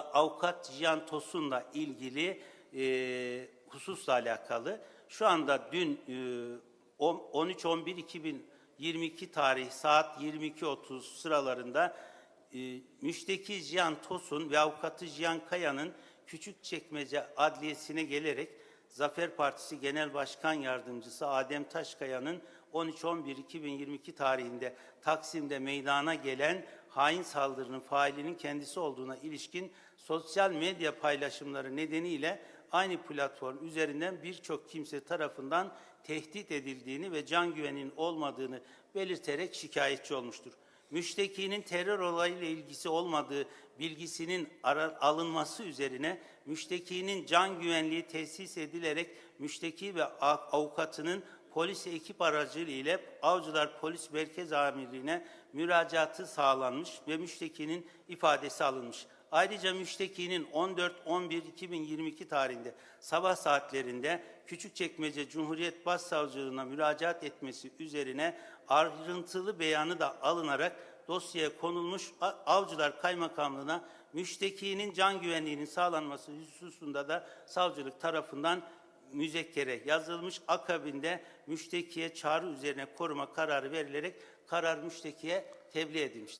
Avukat Cihan Tosun'la ilgili e, hususla alakalı. Şu anda dün e, 13-11-2022 tarih saat 22.30 sıralarında e, müşteki Cihan Tosun ve avukatı Cihan Kaya'nın Küçükçekmece Adliyesi'ne gelerek Zafer Partisi Genel Başkan Yardımcısı Adem Taşkaya'nın 13-11-2022 tarihinde Taksim'de meydana gelen hain saldırının failinin kendisi olduğuna ilişkin sosyal medya paylaşımları nedeniyle aynı platform üzerinden birçok kimse tarafından tehdit edildiğini ve can güveninin olmadığını belirterek şikayetçi olmuştur. Müştekinin terör olayıyla ilgisi olmadığı bilgisinin alınması üzerine müştekinin can güvenliği tesis edilerek müşteki ve avukatının polis ekip aracılığıyla Avcılar Polis Merkez Amirliğine müracaatı sağlanmış ve müştekinin ifadesi alınmış. Ayrıca müştekinin 14-11-2022 tarihinde sabah saatlerinde Küçükçekmece Cumhuriyet Başsavcılığına müracaat etmesi üzerine ayrıntılı beyanı da alınarak dosyaya konulmuş Avcılar Kaymakamlığına müştekinin can güvenliğinin sağlanması hususunda da savcılık tarafından müzekkere yazılmış. Akabinde müştekiye çağrı üzerine koruma kararı verilerek karar müştekiye tebliğ edilmiştir.